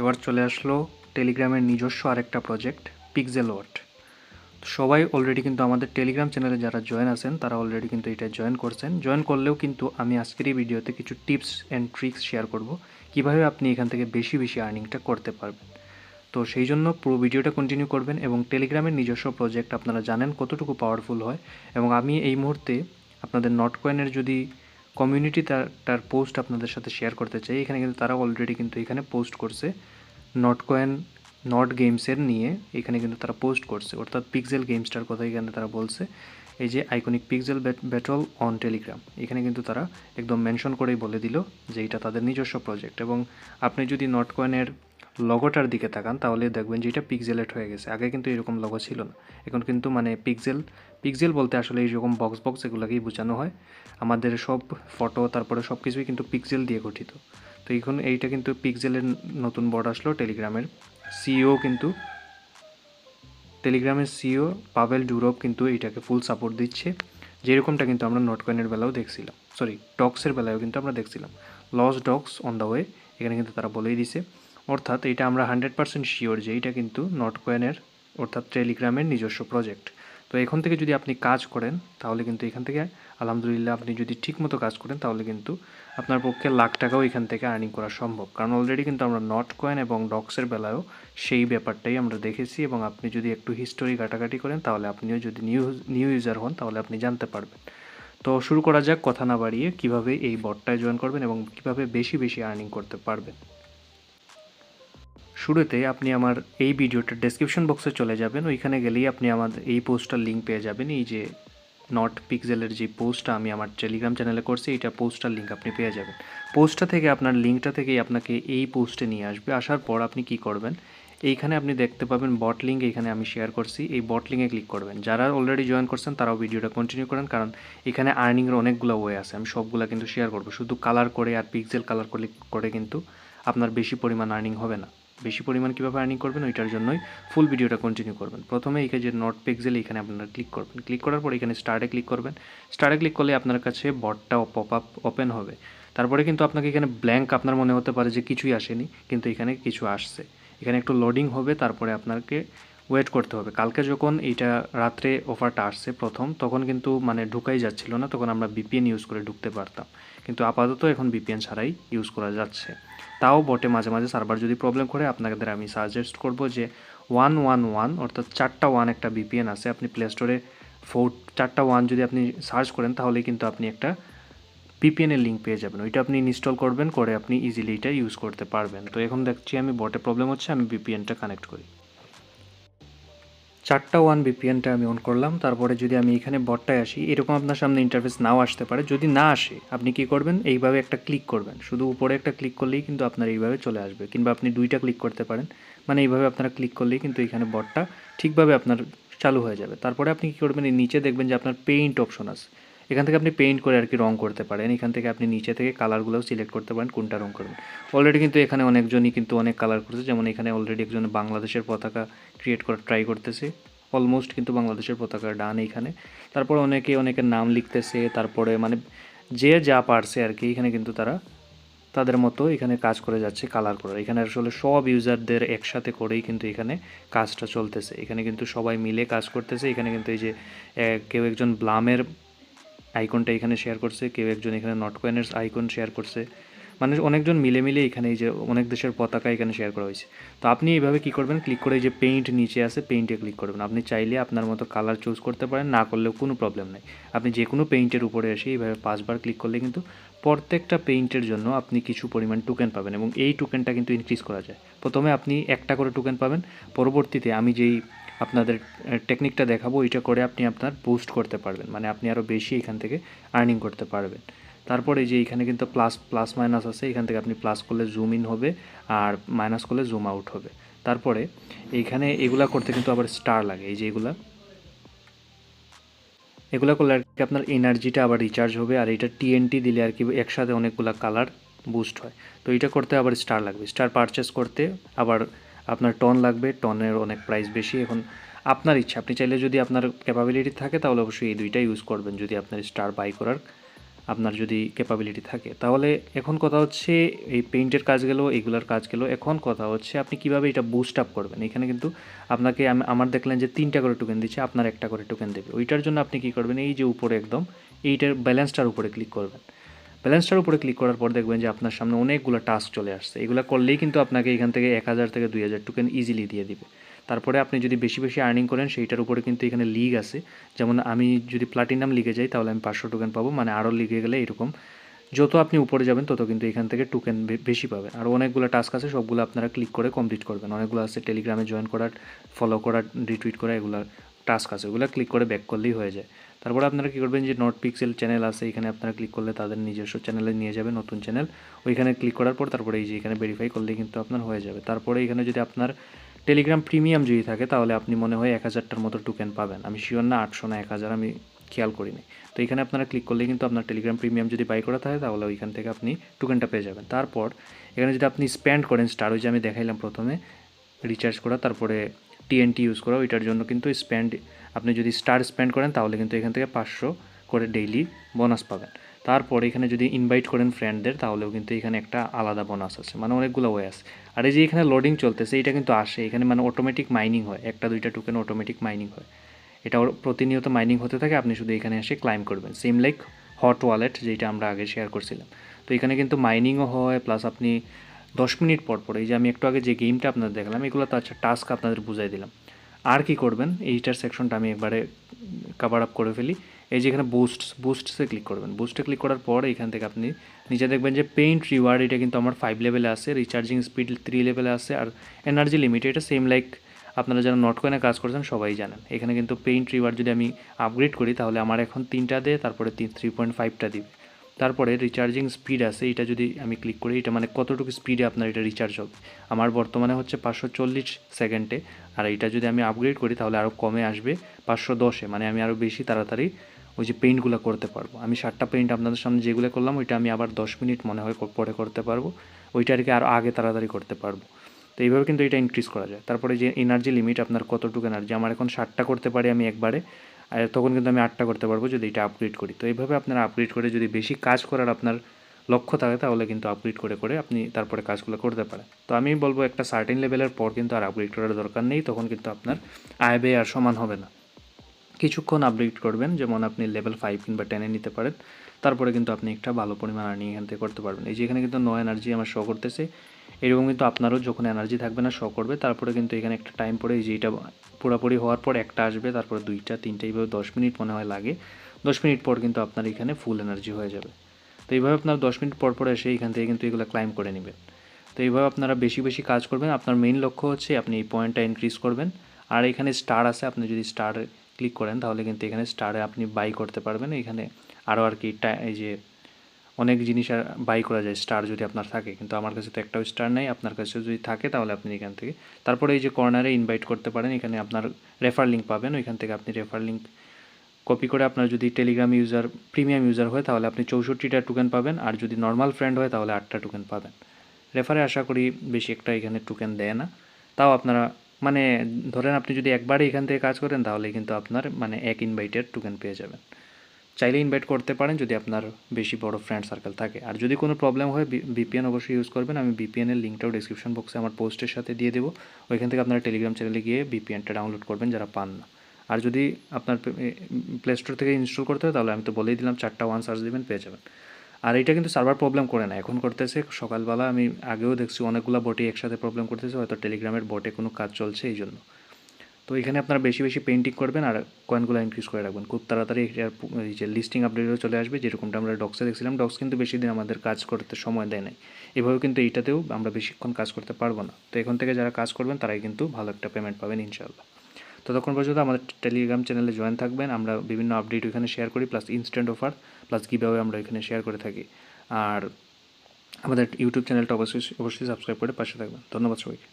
এবার চলে আসলো টেলিগ্রামের নিজস্ব আরেকটা প্রজেক্ট পিক্সেল ওয়াট সবাই অলরেডি কিন্তু আমাদের টেলিগ্রাম চ্যানেলে যারা জয়েন আছেন, তারা অলরেডি কিন্তু এটা জয়েন করছেন। জয়েন করলেও কিন্তু আমি আজকের এই ভিডিওতে কিছু টিপস অ্যান্ড ট্রিক্স শেয়ার করব, কীভাবে আপনি এখান থেকে বেশি বেশি আর্নিংটা করতে পারবেন। তো সেই জন্য পুরো ভিডিওটা কন্টিনিউ করবেন এবং টেলিগ্রামের নিজস্ব প্রজেক্ট আপনারা জানেন কতটুকু পাওয়ারফুল হয়। এবং আমি এই মুহূর্তে আপনাদের নট কয়েনের যদি কমিউনিটি তার তার পোস্ট আপনাদের সাথে শেয়ার করতে চাই। এখানে কিন্তু তারা অলরেডি কিন্তু এখানে পোস্ট করছে। নট কয়েন নট গেমসের নিয়ে এখানে কিন্তু তারা পোস্ট করছে। অর্থাৎ পিক্সেল গেমসটার কথা এখানে তারা বলছে। এই যে iconic pixel battle on Telegram এখানে কিন্তু তারা একদম মেনশন করেই বলে দিল যে এটা তাদের নিজস্ব প্রজেক্ট এবং আপনি যদি নট কয়েনের লগোটার দিকে তাকান, তাহলে দেখবেন যে এটা পিক্সেলেট হয়ে গেছে। আগে কিন্তু এরকম লগো ছিল না। এখন কিন্তু মানে পিক্সেল পিক্সেল বলতে আসলে এইরকম বক্স বক্স এগুলোকেই বোঝানো হয়। আমাদের সব ফটো তারপরে সব কিছুই কিন্তু পিক্সেল দিয়ে গঠিত। তো এখন এইটা কিন্তু পিক্সেলের নতুন বোর্ড আসলো টেলিগ্রামের সিও কিন্তু টেলিগ্রামের সিও পাভেল ডুরোভ কিন্তু এইটাকে ফুল সাপোর্ট দিচ্ছে। যেরকমটা কিন্তু আমরা নোট কয়েনের বেলাও দেখছিলাম। সরি ডক্সের বেলায়ও কিন্তু আমরা দেখছিলাম। Lost dogs on the way এখানে কিন্তু তারা বলেই দিছে। অর্থাৎ এটা আমরা হান্ড্রেড পার্সেন্ট শিওর যে এটা কিন্তু নট কয়েনের অর্থাৎ টেলিগ্রামের নিজস্ব প্রজেক্ট তো এখান থেকে যদি আপনি কাজ করেন, তাহলে কিন্তু এখান থেকে আলহামদুলিল্লাহ আপনি যদি ঠিকমতো কাজ করেন, তাহলে কিন্তু আপনার পক্ষে লাখ টাকাও এখান থেকে আর্নিং করা সম্ভব। কারণ অলরেডি কিন্তু আমরা নট কয়েন এবং ডক্সের বেলায়ও সেই ব্যাপারটাই আমরা দেখেছি এবং আপনি যদি একটু হিস্টোরি ঘাটাঘাটি করেন, তাহলে আপনিও যদি নিউ নিউ ইউজার হন, তাহলে আপনি জানতে পারবেন। তো শুরু করা যাক, কথা না বাড়িয়ে কীভাবে এই বটটায় জয়েন করবেন এবং কীভাবে বেশি বেশি আর্নিং করতে পারবেন। শুরুতে আপনি আমার এই ভিডিওটার ডেসক্রিপশন বক্সে চলে যাবেন। ওইখানে গেলেই আপনি আমার এই পোস্টটার লিঙ্ক পেয়ে যাবেন। এই যে নট পিক্সেলের যে পোস্টটা আমি আমার টেলিগ্রাম চ্যানেলে করছি, এইটা পোস্টটার লিঙ্ক আপনি পেয়ে যাবেন। পোস্টটা থেকে আপনার লিঙ্কটা থেকেই আপনাকে এই পোস্টে নিয়ে আসবে। আসার পর আপনি কি করবেন, এইখানে আপনি দেখতে পাবেন বট লিঙ্ক এখানে আমি শেয়ার করছি। এই বট লিঙ্কে ক্লিক করবেন। যারা অলরেডি জয়েন করছেন, তারাও ভিডিওটা কন্টিনিউ করেন। কারণ এখানে আর্নিংয়ের অনেকগুলো ওয়ে আছে। আমি সবগুলো কিন্তু শেয়ার করব। শুধু কালার করে আর পিক্সেল কালার করে কিন্তু আপনার বেশি পরিমাণ আর্নিং হবে না। বেশি পরিমাণ কীভাবে আর্নিং করবেন, ওইটার জন্যই ফুল ভিডিওটা কন্টিনিউ করবেন। প্রথমে এইখানে যে নট পিক্সেল এখানে আপনারা ক্লিক করবেন। ক্লিক করার পর এখানে স্টার্টে ক্লিক করবেন। স্টার্টে ক্লিক করলে আপনার কাছে বটটা পপ আপ ওপেন হবে। তারপরে কিন্তু আপনাকে এখানে ব্ল্যাঙ্ক আপনার মনে হতে পারে যে কিছুই আসেনি, কিন্তু এখানে কিছু আসছে। এখানে একটু লোডিং হবে, তারপরে আপনাকে ওয়েট করতে হবে। কালকে যখন এইটা রাত্রে অফারটা আসছে প্রথম, তখন কিন্তু মানে ঢুকাই যাচ্ছিল না, তখন আমরা বিপিএন ইউজ করে ঢুকতে পারতাম। কিন্তু আপাতত এখন বিপিএন ছাড়াই ইউজ করা যাচ্ছে। তাও বটে মাঝে মাঝে সার্ভার যদি প্রবলেম করে, আপনাদের আমি সাজেস্ট করব যে ওয়ান ওয়ান ওয়ান অর্থাৎ চারটা ওয়ান একটা বিপিএন আছে, আপনি প্লে স্টোরে ফোর চারটা ওয়ান যদি আপনি সার্চ করেন তাহলেই কিন্তু আপনি একটা পিপিএনের লিঙ্ক পেয়ে যাবেন। ওইটা আপনি ইনস্টল করবেন, করে আপনি ইজিলি এটা ইউজ করতে পারবেন। তো এখন দেখছি আমি বটে প্রবলেম হচ্ছে, আমি বিপিএনটা কানেক্ট করি। চারটা ওয়ান বিপিএনটা আমি অন করলাম, তারপরে যদি আমি এখানে বটটায় আসি, এরকম আপনার সামনে ইন্টারফেস নাও আসতে পারে। যদি না আসে, আপনি কি করবেন? এইভাবে একটা ক্লিক করবেন। শুধু উপরে একটা ক্লিক করলেই কিন্তু আপনার এইভাবে চলে আসবে, কিংবা আপনি দুইটা ক্লিক করতে পারেন। মানে এইভাবে আপনারা ক্লিক করলেই কিন্তু এখানে বটটা ঠিকভাবে আপনার চালু হয়ে যাবে। তারপরে আপনি কী করবেন? এই নিচে দেখবেন যে আপনার পেইন্ট অপশন আছে। এখান থেকে আপনি পেইন্ট করে আর কি রং করতে পারেন। এখান থেকে আপনি নিচে থেকে কালারগুলোও সিলেক্ট করতে পারেন, কোনটা রং করবেন। অলরেডি কিন্তু এখানে অনেকজনই কিন্তু অনেক কালার করছে। যেমন এখানে অলরেডি একজন বাংলাদেশের পতাকা ক্রিয়েট করার ট্রাই করতেছে। অলমোস্ট কিন্তু বাংলাদেশের পতাকা ডান এইখানে। তারপর অনেকে, অনেকের নাম লিখতেছে। তারপরে মানে যে যা পারছে আর কি এখানে কিন্তু তারা তাদের মতো এখানে কাজ করে যাচ্ছে কালার করার। এখানে আসলে সব ইউজারদের একসাথে করেই কিন্তু এখানে কাজটা চলতেছে। এখানে কিন্তু সবাই মিলে কাজ করতেছে। এখানে কিন্তু এই যে কেউ একজন ব্লামের আইকনটা এখানে শেয়ার করছে, কেউ একজন এখানে নট কয়েনের আইকন শেয়ার করছে। মানে অনেকজন মিলে মিলে এখানে এই যে অনেক দেশের পতাকা এখানে শেয়ার করা হয়েছে। তো আপনি এইভাবে কী করবেন? ক্লিক করে যে পেইন্ট নিচে আছে পেইন্টে ক্লিক করবেন। আপনি চাইলে আপনার মতো কালার চুজ করতে পারেন, না করলেও কোনো প্রবলেম নেই। আপনি যে কোনো পেইন্টের উপরে এসে এইভাবে পাঁচবার ক্লিক করলে কিন্তু প্রত্যেকটা পেইন্টের জন্য আপনি কিছু পরিমাণ টোকেন পাবেন এবং এই টোকেনটা কিন্তু ইনক্রিজ করা যায়। প্রথমে আপনি একটা করে টোকেন পাবেন, পরবর্তীতে আমি যেই আপনাদের টেকনিকটা দেখাবো, ওইটা করে আপনি আপনার বুস্ট করতে পারবেন। মানে আপনি আরও বেশি এখান থেকে আর্নিং করতে পারবেন। তারপরে যে এখানে কিন্তু প্লাস প্লাস মাইনাস আছে, এখান থেকে আপনি প্লাস করলে জুম ইন হবে আর মাইনাস করলে জুম আউট হবে। তারপরে এইখানে এগুলা করতে কিন্তু আবার স্টার লাগে। এই যে এগুলা, এগুলো করলে আর কি আপনার এনার্জিটা আবার রিচার্জ হবে আর এটা টিএনটি দিলে আর কি একসাথে অনেকগুলো কালার বুস্ট হয়। তো এটা করতে আবার স্টার লাগবে। স্টার পারচেস করতে আবার আপনার টন লাগবে টনের অনেক প্রাইস বেশি। এখন আপনার ইচ্ছা, আপনি চাইলে যদি আপনার ক্যাপাবিলিটি থাকে, তাহলে অবশ্যই এই দুইটা ইউজ করবেন, যদি আপনার স্টার বাই করার, আপনার যদি ক্যাপাবিলিটি থাকে। তাহলে এখন কথা হচ্ছে, এই পেইন্টের কাজ গেলো এইগুলার কাজ গেলো। এখন কথা হচ্ছে, আপনি কীভাবে এটা বুস্ট আপ করবেন? এখানে কিন্তু আপনাকে আম- আমার দেখলেন যে তিনটা করে টোকেন দিচ্ছে, আপনার একটা করে টোকেন দেবে। ওইটার জন্য আপনি কি করবেন? এই যে উপরে একদম, এইটার ব্যালেন্সটার উপরে ক্লিক করবেন। ব্যালেন্সটার উপরে ক্লিক করার পর দেখবেন যে আপনার সামনে অনেকগুলো টাস্ক চলে আসছে। এগুলো করলেই কিন্তু আপনাকে এখান থেকে এক হাজার থেকে দুই হাজার টোকেন ইজিলি দিয়ে দিবে। তারপরে আপনি যদি বেশি বেশি আর্নিং করেন, সেইটার উপরে কিন্তু এখানে লিগ আছে। যেমন আমি যদি প্লাটিনাম লিগে যাই, তাহলে আমি পাঁচশো টোকেন পাবো। মানে আরও লিগে গেলে এরকম। যত আপনি উপরে যাবেন, তত কিন্তু এখান থেকে টোকেন বেশি পাবেন। আর অনেকগুলো টাস্ক আছে, সবগুলো আপনারা ক্লিক করে কমপ্লিট করবেন। অনেকগুলো আছে টেলিগ্রামে জয়েন করার ফলো করার রিটুইট করা, এগুলো টাস্ক আছে। ওগুলো ক্লিক করে ব্যাক করলেই হয়ে যায়। তারপরে আপনারা কী করবেন যে নট পিক্সেল চ্যানেল আছে, এখানে আপনারা ক্লিক করলে তাদের নিজস্ব চ্যানেলে নিয়ে যাবে নতুন চ্যানেল ওইখানে ক্লিক করার পর তারপরে এই যে এখানে ভেরিফাই করলেই কিন্তু আপনার হয়ে যাবে। তারপরে এখানে যদি আপনার টেলিগ্রাম প্রিমিয়াম যদি থাকে, তাহলে আপনি মনে হয় এক হাজারটার মতো টোকেন পাবেন। আমি শিওর না, আটশো না, এক হাজার, আমি খেয়াল করিনি। তো এখানে আপনারা ক্লিক করলে কিন্তু আপনার টেলিগ্রাম প্রিমিয়াম যদি বাই করা থাকে, তাহলে ওইখান থেকে আপনি টোকেনটা পেয়ে যাবেন। তারপর এখানে যদি আপনি স্প্যান্ড করেন স্টার ওই যে আমি দেখাইলাম প্রথমে রিচার্জ করা, তারপরে টিএনটি ইউজ করা ওইটার জন্য কিন্তু স্প্যান্ড আপনি যদি স্টার স্পেন্ড করেন, তাহলে কিন্তু এখান থেকে পাঁচশো করে ডেইলি বোনাস পাবেন। তারপর এখানে যদি ইনভাইট করেন ফ্রেন্ডদের তাহলেও কিন্তু এখানে একটা আলাদা বোনাস আছে মানে অনেকগুলো ওয়ে আছে আর এই যে এখানে লোডিং চলতেছে, এটা কিন্তু আসে, এখানে মানে অটোমেটিক মাইনিং হয়, একটা দুইটা টোকেন অটোমেটিক মাইনিং হয়। এটা প্রতিনিয়ত মাইনিং হতে থাকে, আপনি শুধু এখানে এসে ক্লাইম করবেন সেম লাইক হট ওয়ালেট যেটা আমরা আগে শেয়ার করছিলাম। তো এখানে কিন্তু মাইনিংও হয় প্লাস আপনি দশ মিনিট পর পর, এই যে আমি একটু আগে যে গেমটা আপনাদের দেখালাম, এগুলো তো আচ্ছা টাস্ক আপনাদের বুঝাই দিলাম। আর কি করবেন? এইটার সেকশনটা আমি একবারে কাভার আপ করে ফেলি। এই যে এখানে বুস্ট বুস্টসে ক্লিক করবেন। বুস্টে ক্লিক করার পর এখান থেকে আপনি নিচে দেখবেন যে পেইন্ট রিওয়ার্ড এটা কিন্তু আমার ফাইভ লেভেলে আছে রিচার্জিং স্পিড থ্রি লেভেলে আছে, আর এনার্জি লিমিট এটা সেম লাইক আপনারা যারা নট কয়েনে কাজ করছেন সবাই জানেন। এখানে কিন্তু পেইন্ট রিওয়ার্ড যদি আমি আপগ্রেড করি, তাহলে আমার এখন তিনটা দেয় তারপরে থ্রি পয়েন্ট ফাইভটা দিবে। তারপরে রিচার্জিং স্পিড আছে, এটা যদি আমি ক্লিক করি, এটা মানে কতটুকু স্পিডে আপনার এটা রিচার্জ হবে? আমার বর্তমানে হচ্ছে পাঁচশো চল্লিশ সেকেন্ডে আর এটা যদি আমি আপগ্রেড করি, তাহলে আরও কমে আসবে পাঁচশো দশে মানে আমি আরও বেশি তাড়াতাড়ি ওই যে পেইন্টগুলো করতে পারব। আমি ষাটটা পেইন্ট আপনাদের সামনে যেগুলো করলাম, ওইটা আমি আবার দশ মিনিট মনে হয় পরে করতে পারব। ওইটা আর কি আরও আগে তাড়াতাড়ি করতে পারব। তো এইভাবে কিন্তু এটা ইনক্রিজ করা যায়। তারপরে যে এনার্জি লিমিট আপনার কতটুকু এনার্জি আমার এখন ষাটটা করতে পারি আমি একবারে। আর তখন কিন্তু আমি আটটা করতে পারব যদি এটা আপগ্রেড করি। তো এইভাবে আপনারা আপগ্রেড করে যদি বেশি কাজ করার আপনার লক্ষ্য থাকে, তাহলে কিন্তু আপগ্রেড করে করে আপনি তারপরে কাজগুলো করতে পারেন। তো আমি বলব একটা সার্টেন লেভেলের পর কিন্তু আর আপগ্রেড করার দরকার নেই, তখন কিন্তু আপনার আয় ব্যয় আর সমান হবে না। কিছুক্ষণ আপডেট করবেন, যেমন আপনি লেভেল ফাইভ কিংবা টেনে নিতে পারেন, তারপরে কিন্তু আপনি একটা ভালো পরিমাণ আর্নিং এখান থেকে করতে পারবেন। এই যে এখানে কিন্তু নো এনার্জি আমার শো করতেছে এরকম কিন্তু আপনারও যখন এনার্জি থাকবে না শো করবে, তারপরে কিন্তু এখানে একটা টাইম পরে এই যে এটা পুরোপুরি হওয়ার পর একটা আসবে, তারপরে দুইটা, তিনটা, এইভাবে দশ মিনিট মনে হয় লাগে। দশ মিনিট পর কিন্তু আপনার এখানে ফুল এনার্জি হয়ে যাবে। তো এইভাবে আপনার দশ মিনিট পর পর এসে এখান থেকে কিন্তু এগুলো ক্লাইম করে নেবেন। তো এইভাবে আপনারা বেশি বেশি কাজ করবেন। আপনার মেইন লক্ষ্য হচ্ছে আপনি এই পয়েন্টটা ইনক্রিজ করবেন। আর এখানে স্টার আছে, আপনি যদি স্টার ক্লিক করেন, তাহলে কিন্তু এখানে স্টারে আপনি বাই করতে পারবেন। এখানে আরও আর কি, এই যে অনেক জিনিস আর বাই করা যায় স্টার যদি আপনার থাকে। কিন্তু আমার কাছে তো একটাও স্টার নেই, আপনার কাছে যদি থাকে তাহলে আপনি এখান থেকে। তারপরে এই যে কর্নারে ইনভাইট করতে পারেন, এখানে আপনার রেফার লিঙ্ক পাবেন, ওইখান থেকে আপনি রেফার লিঙ্ক কপি করে আপনার যদি টেলিগ্রাম ইউজার প্রিমিয়াম ইউজার হয়, তাহলে আপনি চৌষট্টিটা টোকেন পাবেন, আর যদি নর্মাল ফ্রেন্ড হয়, তাহলে আটটা টোকেন পাবেন। রেফারে আশা করি বেশি একটা এখানে টোকেন দেয় না। তাও আপনারা মানে ধরেন আপনি যদি একবারে এখান থেকে কাজ করেন তাহলে কিন্তু আপনার মানে এক ইনভাইটের টোকেন পেয়ে যাবেন। চাইলে ইনভাইট করতে পারেন যদি আপনার বেশি বড় ফ্রেন্ড সার্কেল থাকে। আর যদি কোনো প্রবলেম হয় বিপিএন অবশ্যই ইউজ করবেন। আমি বিপিএনের লিঙ্কটাও ডিসক্রিপশন বক্সে আমার পোস্টের সাথে দিয়ে দেবো। ওইখান থেকে আপনারা টেলিগ্রাম চ্যানেলে গিয়ে বিপিএনটা ডাউনলোড করবেন যারা পান না। আর যদি আপনার প্লে স্টোর থেকে ইনস্টল করতে হয়, তাহলে আমি তো বলেই দিলাম, চারটা ওয়ান সার্চ দেবেন, পেয়ে যাবেন। আর এটা কিন্তু সার্ভার প্রবলেম করে না। এখন করতেছে, সকালবেলা আমি আগেও দেখছি, অনেকগুলো বটে একসাথে প্রবলেম করতেছে। হয়তো টেলিগ্রামের বটে কোনো কাজ চলছে এই জন্য তো এখানে আপনারা বেশি বেশি পেন্টিং করবেন আর কয়েনগুলো ইনক্রিজ করে রাখবেন। খুব তাড়াতাড়ি এটার যে লিস্টিং আপডেটও চলে আসবে, যেরকমটা আমরা ডক্সে দেখছিলাম ডক্স কিন্তু বেশি দিন আমাদের কাজ করতে সময় দেয় নাই। এভাবে কিন্তু এইটাতেও আমরা বেশিক্ষণ কাজ করতে পারব না। তো এখন থেকে যারা কাজ করবেন, তারাই কিন্তু ভালো একটা পেমেন্ট পাবেন ইনশাল্লাহ ততক্ষণ পর্যন্ত আমাদের টেলিগ্রাম চ্যানেলে জয়েন থাকবেন। আমরা বিভিন্ন আপডেট ওখানে শেয়ার করি plus instant offer plus giveaway আমরা এখানে শেয়ার করে থাকি। আর আমাদের ইউটিউব চ্যানেলটা অবশ্যই অবশ্যই সাবস্ক্রাইব করে পাশে থাকবেন। ধন্যবাদ সবাইকে।